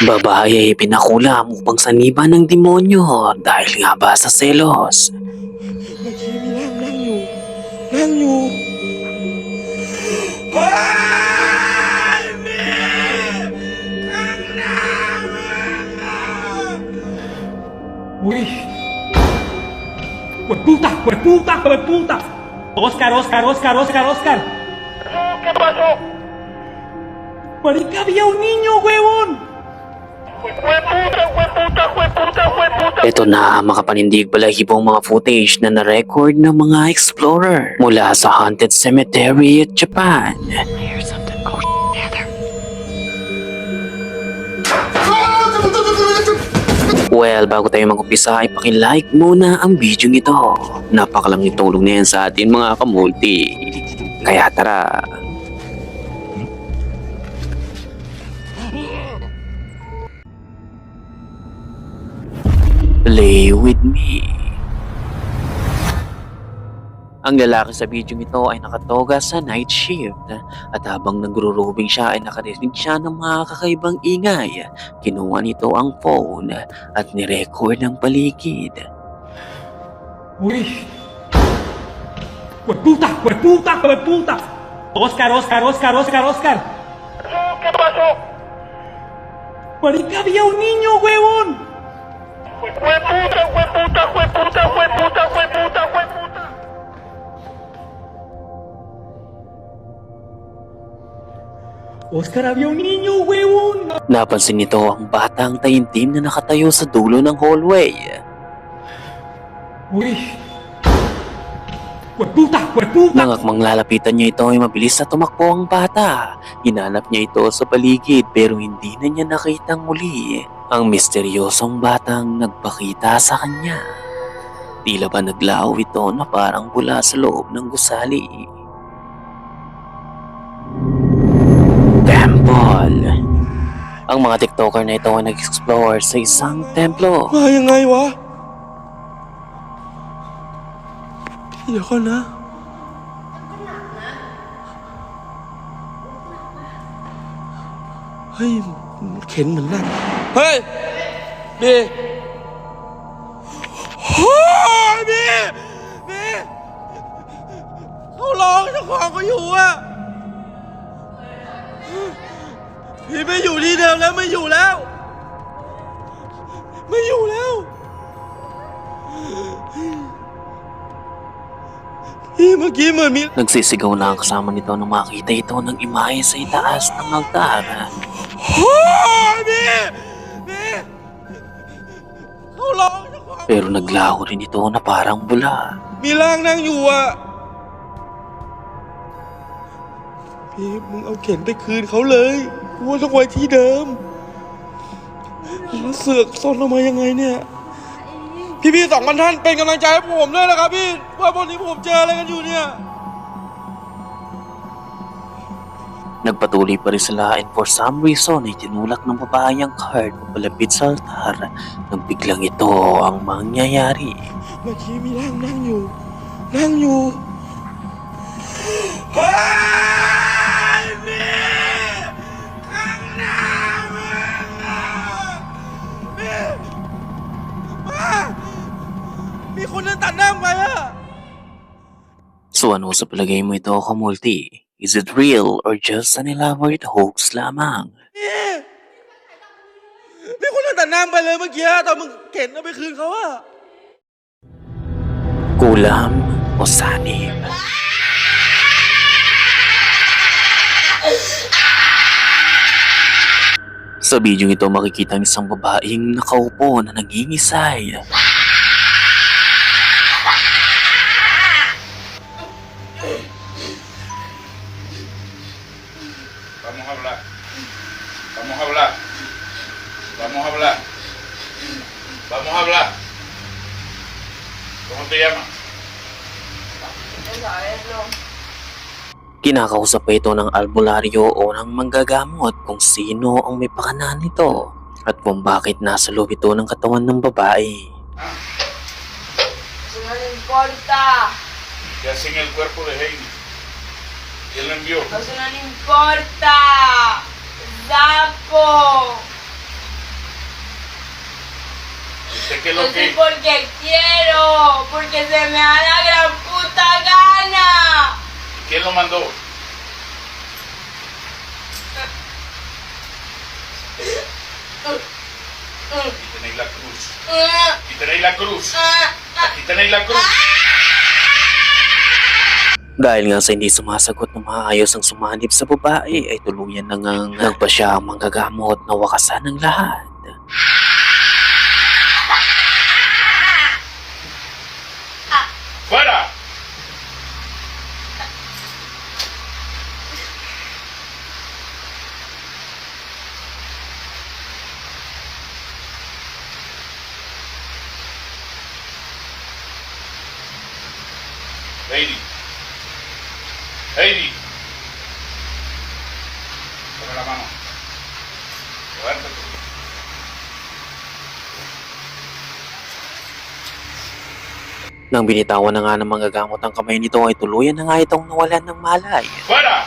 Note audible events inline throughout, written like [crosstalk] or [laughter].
Babae ay pinakulam upang saniba ng demonyo dahil nga ba sa selos. Uy! ¡Hueputa! ¡Hueputa! ¡Hueputa! Oscar, Oscar, Oscar, Oscar, Oscar. ¿Qué pasó? Marica, había un niño, huevón. Ito na makapanindig balahibong mga footage na na-record ng mga explorer mula sa Haunted Cemetery at Japan. Well, bago tayo mag-umpisa ay pakilike muna ang video ito. Napakalang tulong na sa atin mga kamulti. Kaya tara, Play with me. Ang lalaki sa video ito ay nakatoga sa night shift at habang nagro-roving siya ay nakarinig siya ng mga kakaibang ingay. Kinuha nito ang phone at nirecord ang paligid. Uy. ¡Hueputa! ¡Hueputa! ¡Hueputa! Oscar, Oscar, Oscar, Oscar, Oscar. ¿Qué pasó? Marica, había un niño, huevón. ¡Hueputa, hueputa, hueputa, hueputa, hueputa, hueputa! Oscar, había un niño, huevón. Napansin nito ang batang taimtim na nakatayo sa dulo ng hallway. Uy. ¡Hueputa! ¡Hueputa! Nang akmang lalapitan niya ito ay mabilis na tumakbo ang bata. Hinanap niya ito sa paligid pero hindi na niya nakitang muli ang misteryosong batang nagpakita sa kanya. Tila ba naglaho ito na parang bula sa loob ng gusali. Temple! Ang mga tiktoker na ito ay nag-explore sa isang templo. Mahayang aywa! Iyoko na. Ay, kén mình lang. เดี๋ยวก่อนนะเฮ้ยมันเข็นเหมือนนั่งเฮ้ยบีโอ้ยบีบีเขาร้องเจ้าของเขาอยู่อะพี่ไม่อยู่ที่เดิมแล้วไม่อยู่แล้ว ไม่อยู่แล้วพี่เมื่อกี้เหมือนมี Nagsisigaw na ang kasama nito nang makita ito ng imahe sa itaas ng altar. โอ้ยพี่พี่ เขาร้องเจ้าของ Pero naglaho rin ito na parang bula. มีร่างนั่งอยู่อะพี่มึงเอาเข็นไปคืนเขาเลยกูว่าต้องไว้ที่เดิมแล้วเสือกซนออกมายังไงเนี่ย พี่พี่สองพันท่านเป็นกำลังใจให้ผมด้วยนะครับพี่ ว่าวันนี้ผมเจออะไรกันอยู่เนี่ย Nagpatuloy pa rin sila and for some reason ay tinulak ng babae ang card papalapit sa altar nang biglang ito ang mangyayari. Naghimi lang, Nangyo! Nangyo! Ah! Hindi ko na tanang kaya! So ano sa palagay mo ito, Kamulti? Is it real or just an elaborate hoax lamang? พี่มีคนเดินตัดหน้าไปเลยเมื่อกี้ตอนมึงเข็นเอาไปคืนเขาอะ Kulam o sanib? Sa video ito makikita ang isang babaeng nakaupo na nangingisay. a hablar. ¿Cómo te llamas? Kinakausap pa ito ng albularyo o ng manggagamot kung sino ang may pakanan nito at kung bakit nasa loob ito ng katawan ng babae. Importa. ¿Qué hacen el cuerpo de Heidi? ¿Quién lo envió? No le importa. Sapo. Yo lo sí que? porque quiero, porque se me da la gran puta gana. ¿Quién lo mandó? Aquí tenéis la cruz. Aquí tenéis la cruz. Aquí tenéis la cruz. Dahil nga sa hindi sumasagot ng maayos ang sumanib sa babae ay tuluyan na ngang nagpa siya ang manggagamot na wakasan ng lahat. Heidi. Heidi. Dame la mano. Levántate. Nang binitawan na nga ng manggagamot ang kamay nito ay tuluyan na nga itong nawalan ng malay. ¡Fuera!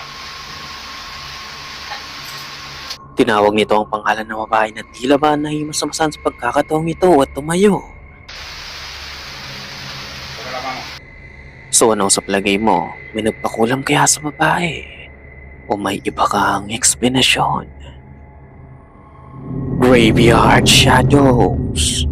Tinawag nito ang pangalan ng babae na tila ba nahimasamasan sa pagkakataong ito at tumayo. Dame la mano. So ano sa palagay mo? May nagpakulam kaya sa babae? O may iba kang eksplanasyon? Graveyard Shadows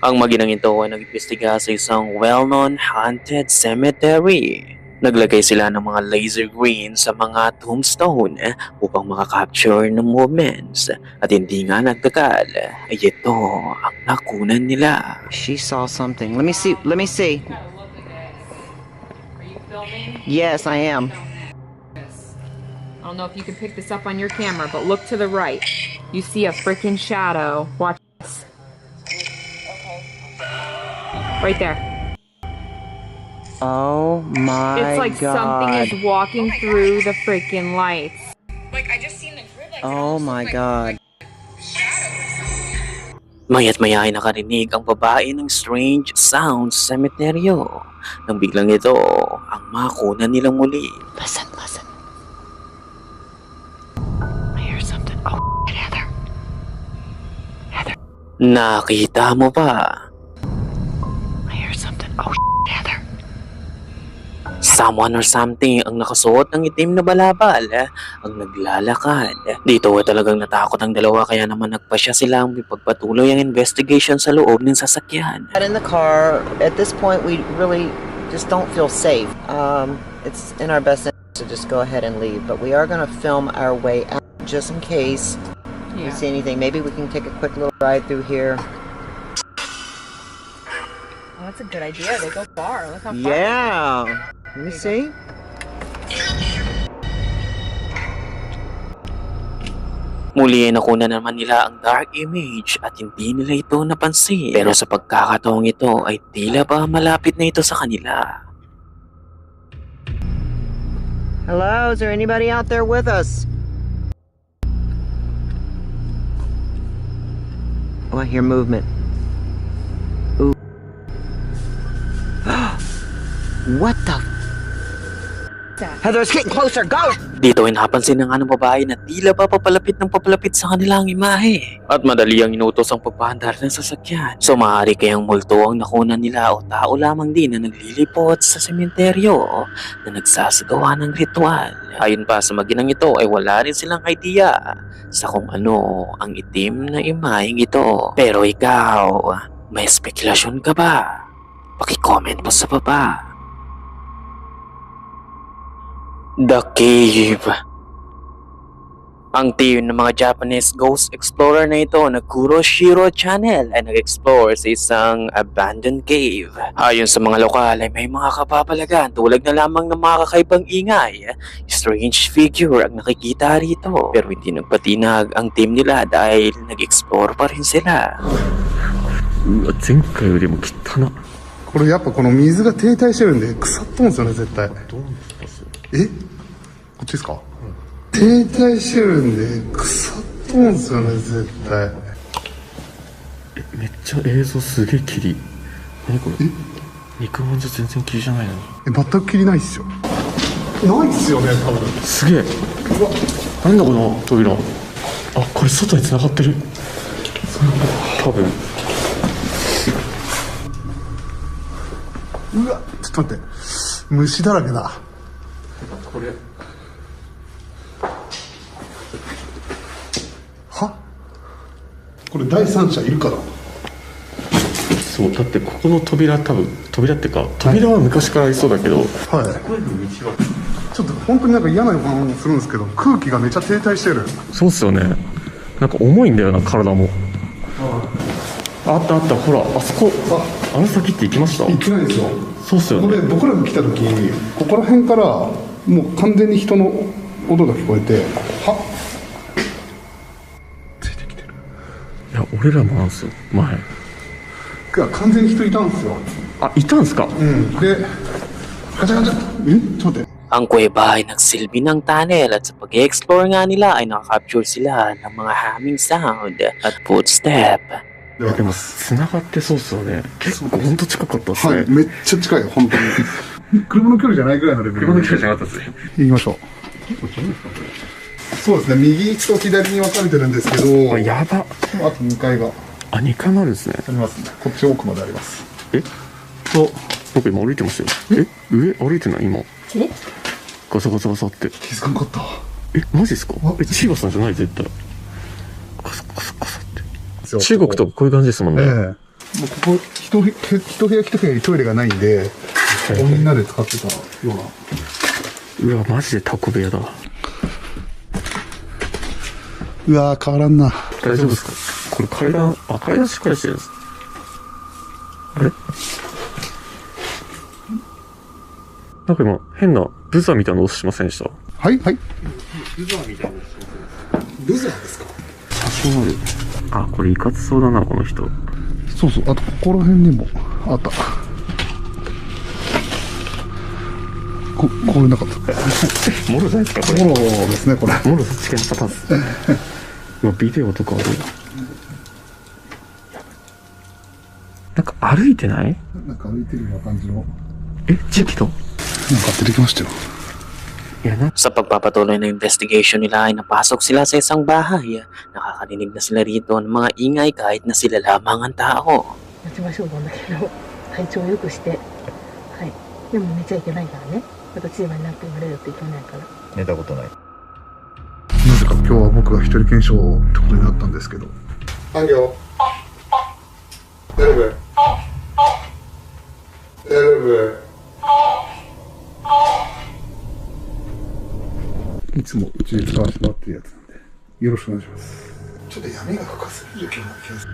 Ang maginang ito ay nag-imbestiga sa isang well-known haunted cemetery. Naglagay sila ng mga laser green sa mga tombstone upang makakapture ng movements. At hindi nga nagtagal, ay ito ang nakunan nila. She saw something. Let me see. Let me see. Yes, I am. I don't know if you can pick this up on your camera, but look to the right. You see a freaking shadow. Watch this. Right there. Oh my god. it's like something god. is walking through the freaking lights. Oh my god. Maya't maya ay nakarinig ang babae ng strange sounds sa semeteryo. Oh. Nang biglang ito, ang makunan nilang muli. Listen, listen. I hear something. Oh, Heather. Nakita mo ba? I hear something. Oh, Heather. Someone or something ang nakasuot ng itim na balabal eh, ang naglalakad. Dito ay talagang natakot ang dalawa kaya naman nagpasya silang ipagpatuloy ang investigation sa loob ng sasakyan. In the car. At this point, we really just don't feel safe. Um, it's in our best interest to just go ahead and leave, but we are going to film our way out just in case we see anything. Maybe we can take a quick little ride through here. Oh, that's a good idea. They go far. Look how far. Yeah. Let me see. Muli ay nakunan naman nila ang dark image at hindi nila ito napansin. Pero sa pagkakataong ito ay tila ba malapit na ito sa kanila. Hello, is there anybody out there with us? Oh, I hear movement. Ooh. [gasps] what the? Heather, it's getting closer. Go! Dito ay napansin ng anong babae na tila ba papalapit ng papalapit sa kanilang imahe. At madali ang inutos ang pagpahandar ng sasakyan. So maaari kayang multo ang nakunan nila o tao lamang din na naglilipot sa sementeryo na nagsasagawa ng ritual. Ayon pa sa maginang ito ay wala rin silang idea sa kung ano ang itim na imaheng ito. Pero ikaw, may spekulasyon ka ba? Paki-comment po sa baba. The Cave. Ang team ng mga Japanese ghost explorer na ito na Kuroshiro Channel ay nag-explore sa isang abandoned cave. Ayon sa mga lokal ay may mga kapapalagan tulad na lamang ng mga kakaibang ingay. Strange figure ang nakikita rito. Pero hindi nagpatinag ang team nila dahil nag-explore pa rin sila. うわ前回よりも汚なこれやっぱこの水が停滞してるんで腐っとんですよね絶対え こっちですか、停滞してるんで腐っとんですよね絶対。めっちゃ映像すげえ霧何これ？肉まんじゃ全然霧じゃないのに。え全く切りないっすよ。ないっすよね多分。すげえ。なんだこの扉？あこれ外に繋がってる。多分。うわちょっと待って。虫だらけだ。これはこれ第三者いるから。そうだってここの扉多分扉っていうか扉は昔からありそうだけど、はい。ちょっと本当になんか嫌な予感するんですけど空気がめちゃ停滞してる。そうっすよね。なんか重いんだよな体も。あったあったほらあそこあ。の先って行きました？いけないですよ。そうっすよね。僕らが来た時ここら辺からもう完全に人の音が聞こえては俺らもなんですよ前。いや完全に人いたんですよ。あいたんすか？うん。でガチャガチャ。え？ちょっと待って。Ang kuweba ay nagsilbi ng tunnel at sa pag-explore nga nila ay nakakapture sila ng mga humming sound at footstep. でも繋がってそうっすよね。結構ほんと近かったっすね、はいめっちゃ近いよ本当に。[laughs] 車の距離じゃないぐらいのレベル。車の距離じゃなかったっすね。行きましょうそうですね右と左に分かれてるんですけどあやば。あと2階が。あ2階もあるんですね。ありますね。こっち奥まであります。え？と僕今歩いてましたよ。え？上？歩いてない？今。え？ガサガサガサって。気づかんかった。えマジですか？あえ千葉さんじゃない？絶対。ガサガサガサって。中国とかこういう感じですもんね、ええ。もうここ一部一部屋一部屋にトイレがないんでみんなで使ってたような。うわマジでタコ部屋だうわー変わらんな。大丈夫ですか？これ階段あ階段しっかりしてるんです。あれ？なんか今変なブザーみたいな音しませんでした？はいはい。ブザーみたいなブザーですかあるあこれいかつそうだなこの人。そうそうあとここら辺にもあった。ここれなかったモロじゃないですかこれ。モロですねこれ。モロそっち系のパターンです今ビデオとかあるなんか歩いてないなんか歩いてるような感じのなんかえチキと出てきましたよいやな Sa pagpapatuloy ng investigation nila ay napasok sila sa isang bahay. Nakakarinig na sila rito ng mga ingay kahit na sila lamang ang tao. 待ちましょうなんだけど体調を良くしてはいでも寝ちゃいけないからねまたチーマになって生まれるといけないから寝たことないな僕が一人検証ってことになったんですけど。安行大丈夫大丈夫いつもうちで使わせてもらってるやつなんでよろしくお願いします。ちょっと闇が深すぎる気が気がする。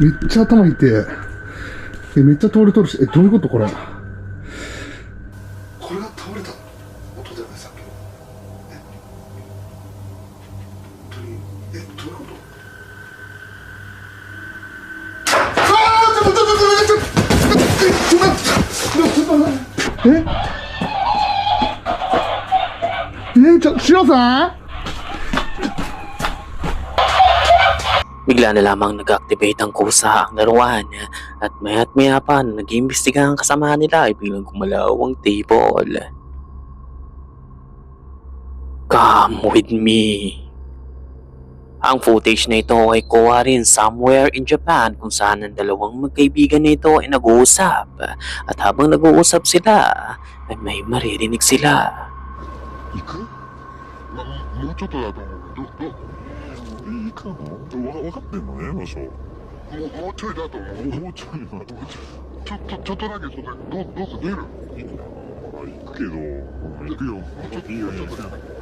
えめっちゃ頭痛い。えめっちゃ通り通るしえどういうことこれ Eh? Eh, Siyosa! Bigla na lamang nag-activate ang kusa ang laruan at maya't maya pa na nag-iimbestiga ang kasama nila ay bilang kumalaw ang table. Come with me. Ang footage na ito ay kuha rin somewhere in Japan kung saan ang dalawang magkaibigan na ito ay nag-uusap. At habang nag-uusap sila, ay may maririnig sila. Iku? Mo, choto da to Do, do. Ika mo? Wa, wakatte ne, basho. Mo, mo da to mo. Mo choy to. Chotto, chotto dake so da. Do, do, deru. Iku kedo. Iku yo. Chotto, chotto dake.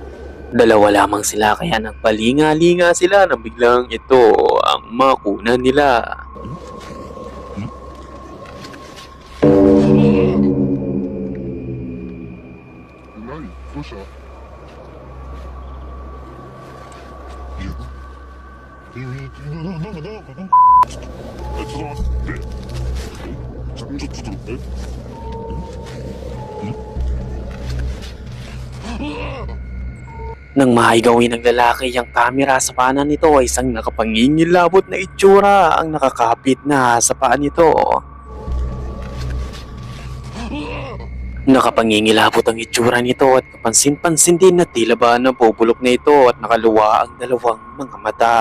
Dalawa lamang sila kaya nagpalinga-linga sila nang biglang ito ang makunan nila. Nang mahigawin ng lalaki ang kamera sa paanan nito ay isang nakapangingilabot na itsura ang nakakapit na sa paa nito. Nakapangingilabot ang itsura nito at kapansin-pansin din na tila ba nabubulok na ito at nakaluwa ang dalawang mga mata.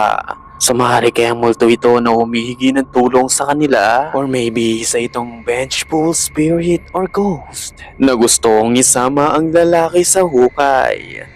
Sumari kaya multo ito na humihingi ng tulong sa kanila or maybe isa itong vengeful spirit or ghost na gustong isama ang lalaki sa hukay